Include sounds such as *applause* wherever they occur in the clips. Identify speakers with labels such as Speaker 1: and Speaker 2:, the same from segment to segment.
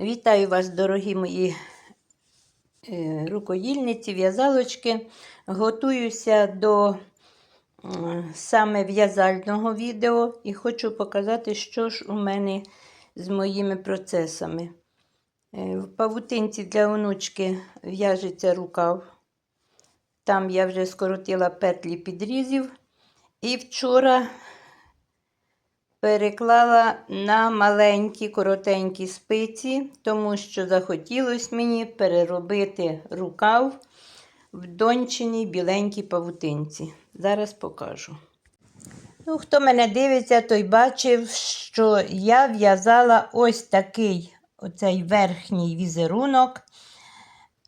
Speaker 1: Вітаю вас, дорогі мої е, рукодільниці, в'язалочки. Готуюся до саме в'язального відео і хочу показати, що ж у мене з моїми процесами. Е, В павутинці для онучки в'яжеться рукав. Там я вже скоротила петлі підрізів. І вчора переклала на маленькі коротенькі спиці, тому що захотілося мені переробити рукав в дончиній біленькій павутинці. Зараз покажу. Ну, хто мене дивиться, той бачив, що я в'язала ось такий оцей верхній візерунок.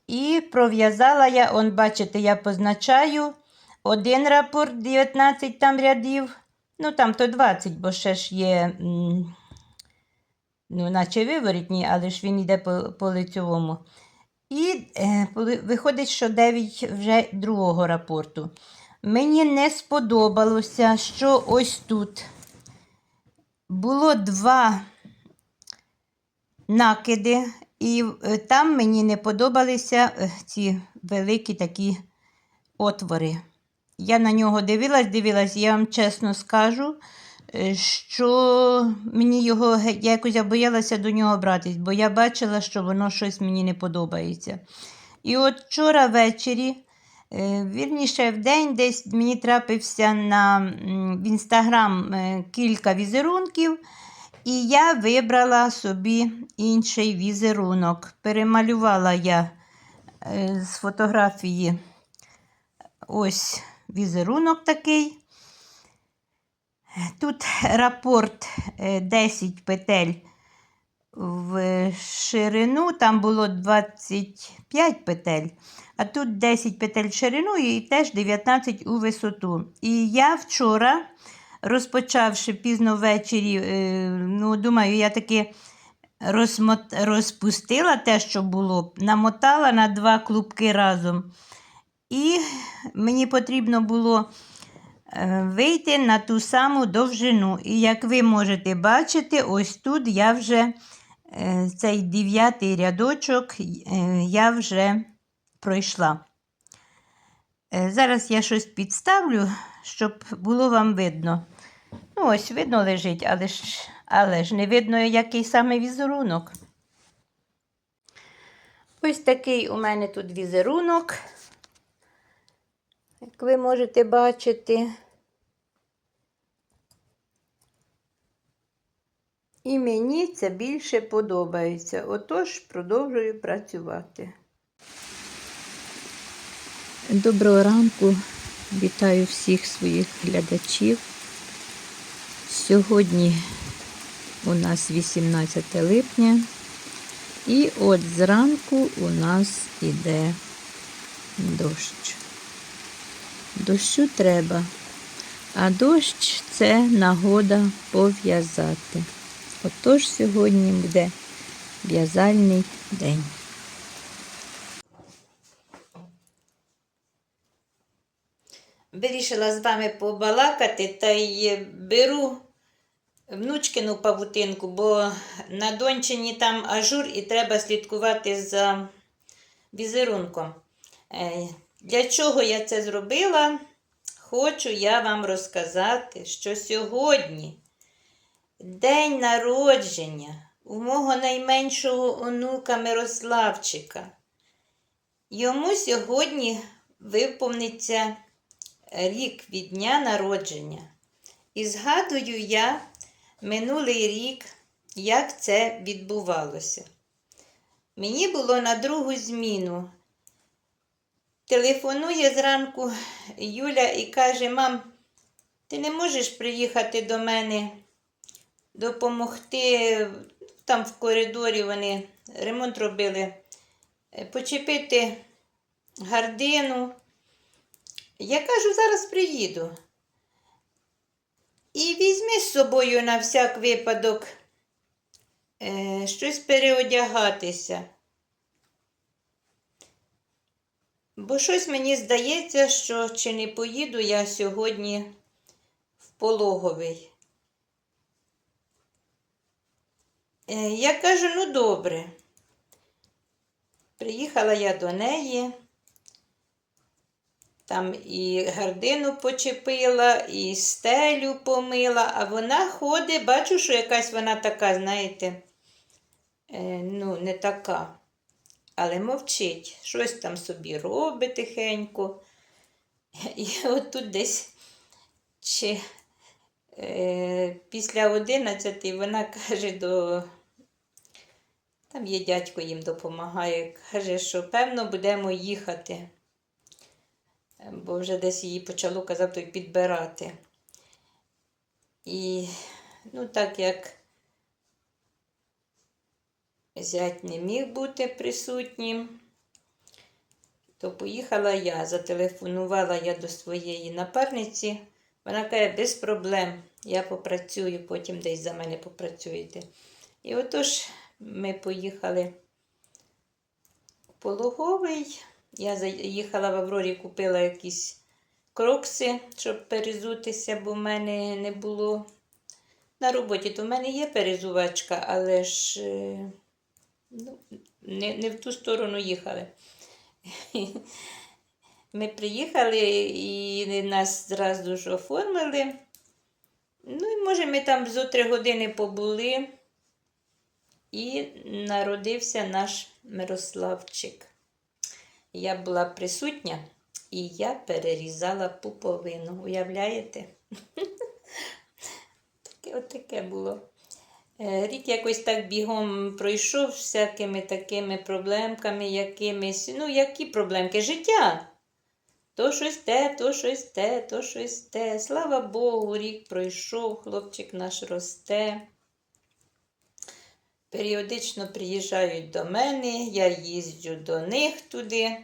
Speaker 1: І пров'язала я, он, бачите, я позначаю один рапорт, 19 там рядів. Ну, там то 20, бо ще ж є, ну, наче виворітні, але ж він йде по, по лицьовому. І е, виходить, що 9 вже другого рапорту. Мені не сподобалося, що ось тут було два накиди, і е, там мені не подобалися е, ці великі такі отвори. Я на нього дивилась, дивилась, я вам чесно скажу, е, що мені його я якось я боялася до нього братись, бо я бачила, що воно щось мені не подобається. І от вчора ввечері, е, вірніше в день, десь мені трапився на, в інстаграм е, кілька візерунків, і я вибрала собі інший візерунок. Перемалювала я з фотографії ось візерунок такий. Тут рапорт е, 10 петель в ширину, там було 25 петель, а тут 10 петель в ширину і теж 19 у висоту. І я вчора, розпочавши пізно ввечері, е, ну, думаю, я таки розпустила те, що було, намотала на два клубки разом. І мені потрібно було е, вийти на ту саму довжину. І як ви можете бачити, ось тут я вже е, цей дев'ятий рядочок е, я вже пройшла. Зараз я щось підставлю, щоб було вам видно. Ну, ось видно лежить, але ж, але ж не видно, який саме візерунок. Ось такий у мене тут візерунок. Як ви можете бачити, і мені це більше подобається. Отож, продовжую працювати. Доброго ранку, вітаю всіх своїх глядачів. Сьогодні у нас 18 липня, і от зранку у нас іде дощ. Дощу треба, а дощ це нагода пов'язати. Отож сьогодні буде в'язальний день. Вирішила з вами побалакати та й беру внучкину павутинку, бо на дончині там ажур і треба слідкувати за візерунком. Для чого я це зробила? Хочу я вам розказати, що сьогодні день народження у мого найменшого онука Мирославчика. Йому сьогодні виповниться рік від дня народження. І згадую я минулий рік, як це відбувалося. Мені було на другу зміну. Телефонує зранку Юля і каже: Мам, ти не можеш приїхати до мене допомогти. Там в коридорі вони ремонт робили, почепити гардину. Я кажу, зараз приїду. І візьми з собою на всяк випадок е, щось переодягатися. Бо щось мені здається, що чи не поїду я сьогодні в пологовий. Е, Я кажу, ну добре. Приїхала я до неї, там і гардину почепила, і стелю помила, а вона ходить, бачу, що якась вона така, знаєте, е, ну, не така, але мовчить, щось там собі робить тихенько. І *laughs* от тут десь чи е, після 11 вона каже до. Там є дядько їм допомагає. Каже, що певно будемо їхати. Бо вже десь її почало казав той підбирати. І ну, так як зять не міг бути присутнім, то поїхала я, зателефонувала я до своєї напарниці. Вона каже, без проблем, я попрацюю, потім десь за мене попрацюєте. І отож ми поїхали в пологовий. Я заїхала в Аврорі, купила якісь крокси, щоб перезутися, бо в мене не було на роботі. То в мене є перезувачка, але ж е, ну, не, не в ту сторону їхали. *laughs* Ми приїхали і нас зразу ж оформили. Ну і може ми там зо три години побули. І народився наш Мирославчик. Я була присутня і я перерізала пуповину. Уявляєте? *laughs* Таке от таке було. Е, Рік якось так бігом пройшов всякими такими проблемками, якимись. Ну, які проблемки? Життя. То щось те, то щось те, то щось те. Слава Богу, рік пройшов, хлопчик наш росте. Періодично приїжджають до мене, я їздю до них туди.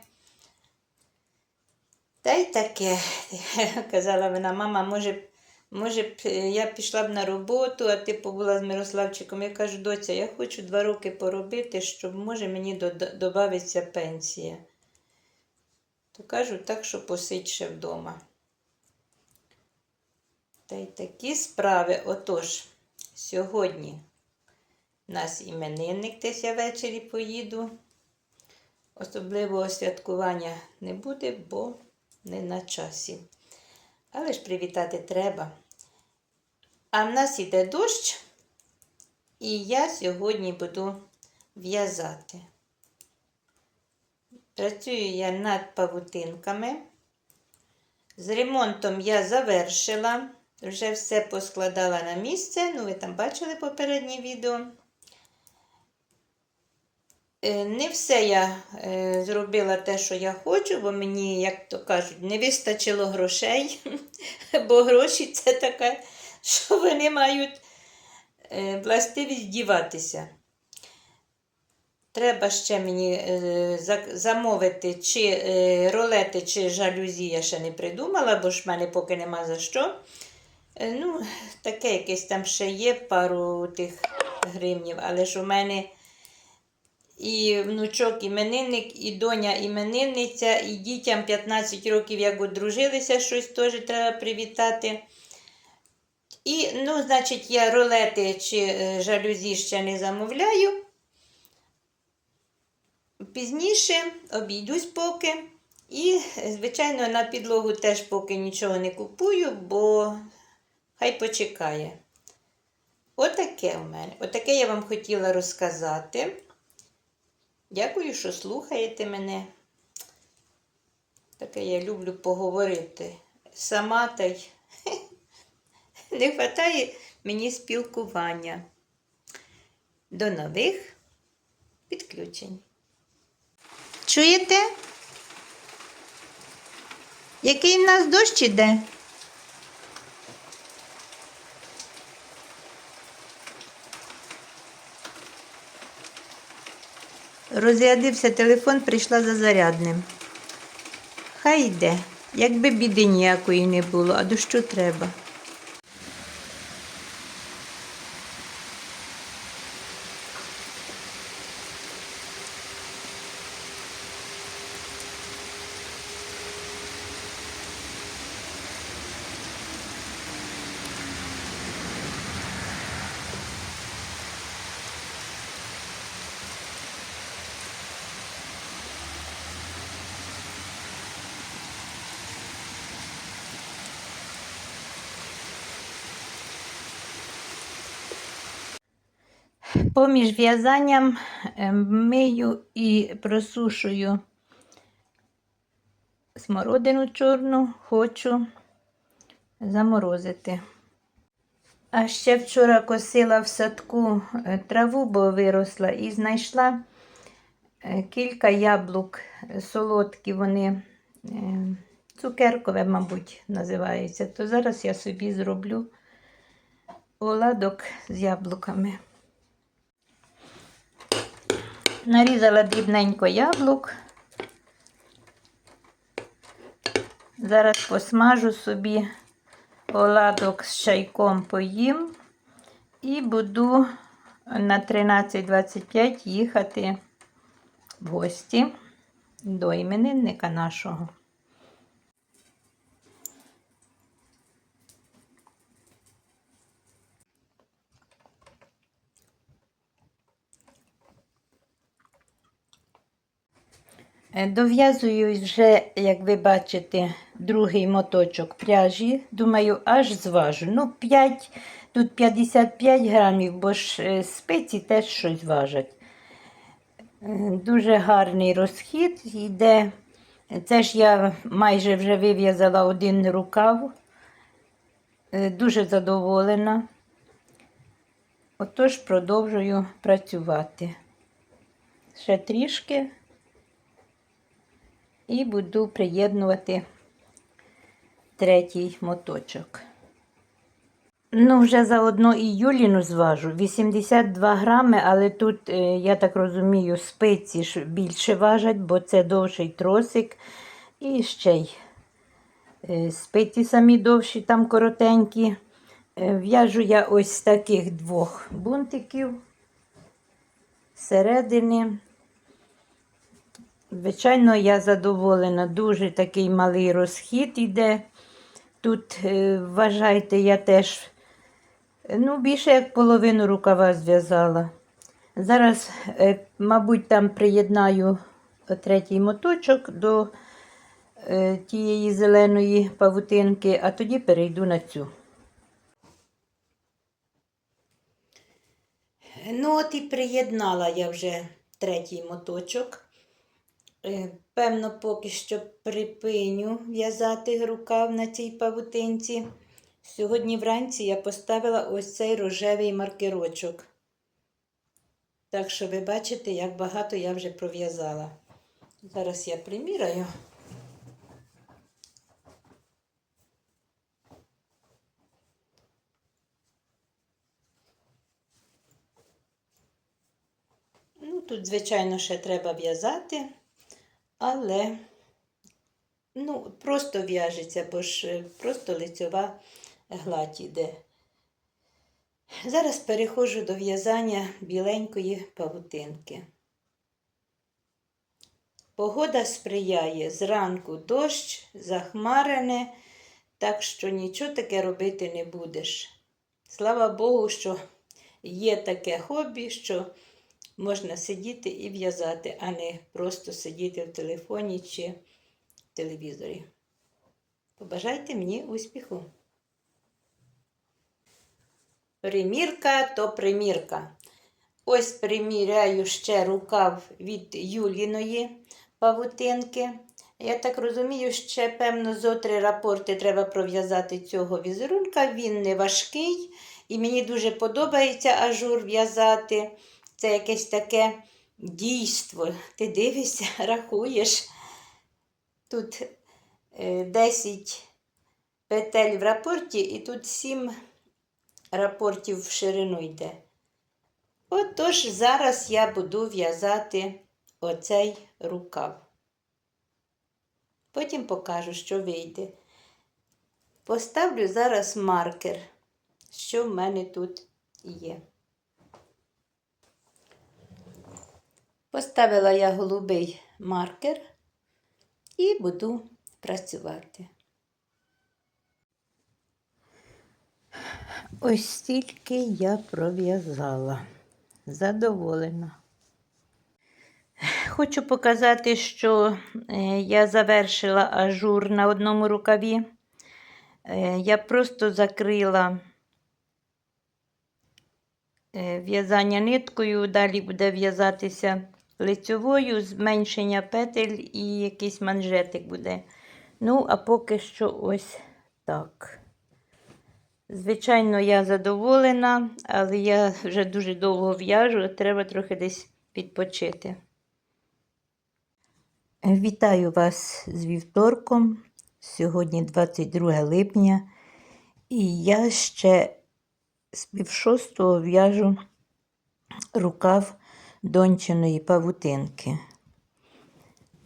Speaker 1: Та й таке, *laughs* казала вона, мама, може, може б е, я пішла б на роботу, а ти побула з Мирославчиком. Я кажу, доця, я хочу два роки поробити, щоб може мені додавиться пенсія. То кажу так, що посидь вдома. Та й такі справи. Отож, сьогодні у нас іменинник, десь я ввечері поїду. Особливого святкування не буде, бо не на часі. Але ж привітати треба. А в нас іде дощ, і я сьогодні буду в'язати. Працюю я над павутинками. З ремонтом я завершила, вже все поскладала на місце. Ну, ви там бачили попереднє відео. Е, Не все я е, зробила те, що я хочу, бо мені, як то кажуть, не вистачило грошей, *laughs* бо гроші це таке, що вони мають е, властивість діватися. Треба ще мені замовити чи ролети, чи жалюзі я ще не придумала, бо ж в мене поки нема за що. Ну, таке якесь там ще є пару тих гривнів, але ж у мене і внучок іменинник, і доня іменинниця, і дітям 15 років, як одружилися, щось теж треба привітати. І, ну, значить, я ролети чи е, жалюзі ще не замовляю. Пізніше обійдусь поки. І, звичайно, на підлогу теж поки нічого не купую, бо хай почекає. Отаке у мене. Отаке я вам хотіла розказати. Дякую, що слухаєте мене. Таке я люблю поговорити. Сама та й *laughs* не вистачає мені спілкування. До нових підключень. Чуєте? Який в нас дощ іде? Розрядився телефон, прийшла за зарядним. Хай йде, якби біди ніякої не було, а дощу треба. Поміж в'язанням е, мию і просушую смородину чорну, хочу заморозити. А ще вчора косила в садку е, траву, бо виросла, і знайшла е, кілька яблук е, солодкі, вони цукеркове, мабуть, називаються. То зараз я собі зроблю оладок з яблуками. Нарізала дрібненько яблук. Зараз посмажу собі оладок з чайком поїм і буду на 13.25 їхати в гості до іменинника нашого. Е, Дов'язую вже, як ви бачите, другий моточок пряжі. Думаю, аж зважу. Ну, 5, тут 55 грамів, бо ж е, спиці теж щось важать. Е, Дуже гарний розхід йде. Це ж я майже вже вив'язала один рукав. Е, Дуже задоволена. Отож продовжую працювати. Ще трішки і буду приєднувати третій моточок. Ну, вже заодно і Юліну зважу. 82 грами, але тут, е, я так розумію, спиці ж більше важать, бо це довший тросик. І ще й е, спиці самі довші, там коротенькі. Е, В'яжу я ось з таких двох бунтиків зсередини. Звичайно, я задоволена. Дуже такий малий розхід іде. Тут, е, вважайте, я теж ну, більше як половину рукава зв'язала. Зараз, е, мабуть, там приєднаю третій моточок до е, тієї зеленої павутинки, а тоді перейду на цю. Ну, от і приєднала я вже третій моточок. Е, Певно, поки що припиню в'язати рукав на цій павутинці. Сьогодні вранці я поставила ось цей рожевий маркерочок. Так що ви бачите, як багато я вже пров'язала. Зараз я приміряю. Ну, тут, звичайно, ще треба в'язати, але ну, просто в'яжеться, бо ж е, просто лицьова гладь іде. Зараз переходжу до в'язання біленької павутинки. Погода сприяє зранку дощ, захмарене, так що нічого таке робити не будеш. Слава Богу, що є таке хобі, що можна сидіти і в'язати, а не просто сидіти в телефоні чи в телевізорі. Побажайте мені успіху! Примірка то примірка. Ось приміряю ще рукав від Юліної павутинки. Я так розумію, ще, певно, зо три рапорти треба пров'язати цього візерунка. Він не важкий і мені дуже подобається ажур в'язати. Це якесь таке дійство. Ти дивишся, *laughs* рахуєш. Тут е, 10 петель в рапорті, і тут 7 рапортів в ширину йде. Отож, зараз я буду в'язати оцей рукав. Потім покажу, що вийде. Поставлю зараз маркер, що в мене тут є. Поставила я голубий маркер і буду працювати. Ось стільки я пров'язала. Задоволена. Хочу показати, що е, я завершила ажур на одному рукаві. Е, Я просто закрила е, в'язання ниткою, далі буде в'язатися лицьовою, зменшення петель і якийсь манжетик буде. Ну, а поки що ось так. Звичайно, я задоволена, але я вже дуже довго в'яжу, треба трохи десь відпочити. Вітаю вас з вівторком. Сьогодні 22 липня, і я ще з півшостого в'яжу рукав дончиної павутинки.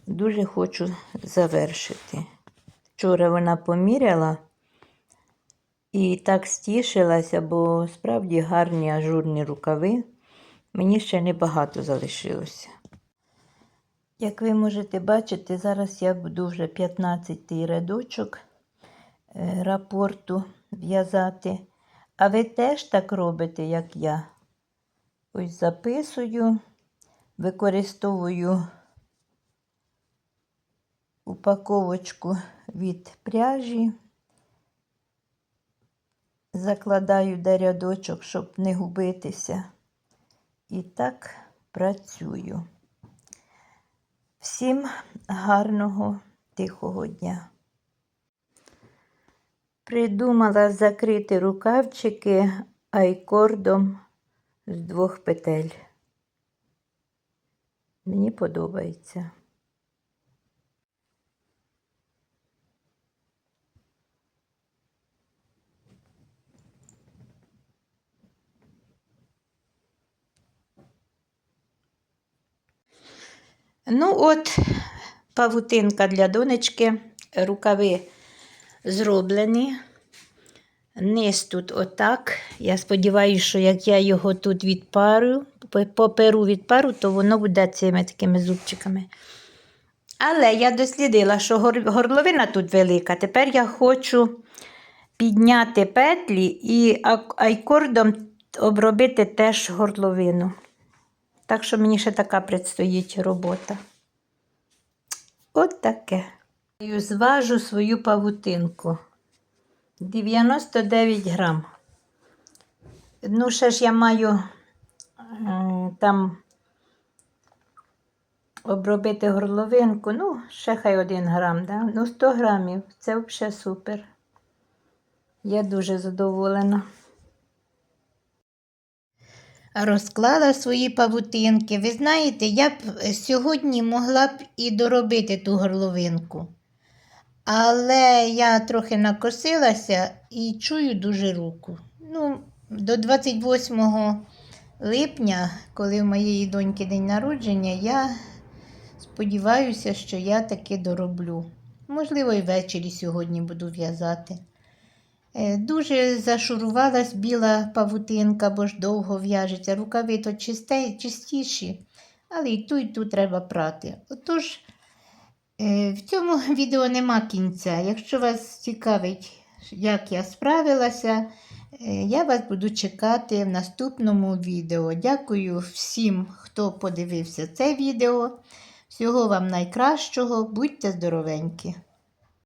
Speaker 1: Дуже хочу завершити. Вчора вона поміряла і так стішилася, бо справді гарні ажурні рукави. Мені ще небагато залишилося. Як ви можете бачити, зараз я буду вже 15-й рядочок е, рапорту в'язати. А ви теж так робите, як я. Ось записую, використовую упаковочку від пряжі, закладаю де рядочок, щоб не губитися. І так працюю. Всім гарного тихого дня. Придумала закрити рукавчики айкордом з двох петель. Мені подобається. Ну, от, павутинка для донечки, рукави зроблені. Низ тут отак. Я сподіваюся, що як я його тут відпарю, поперу відпару, то воно буде цими такими зубчиками. Але я дослідила, що гор- горловина тут велика. Тепер я хочу підняти петлі і айкордом обробити теж горловину. Так що мені ще така предстоїть робота. От таке. Зважу свою павутинку. 99 грам. Ну, ще ж я маю там обробити горловинку. Ну, ще хай 1 грам, да? ну 100 грамів. Це взагалі супер. Я дуже задоволена. Розклала свої павутинки. Ви знаєте, я б сьогодні могла б і доробити ту горловинку. Але я трохи накосилася і чую дуже руку. Ну, до 28 липня, коли в моєї доньки день народження, я сподіваюся, що я таки дороблю. Можливо, і ввечері сьогодні буду в'язати. Е, Дуже зашурувалась біла павутинка, бо ж довго в'яжеться. Рукави то чистіші, але і ту, і ту треба прати. Отож, е, в цьому *laughs* відео нема кінця. Якщо вас цікавить, як я справилася, я вас буду чекати в наступному відео. Дякую всім, хто подивився це відео. Всього вам найкращого, будьте здоровенькі!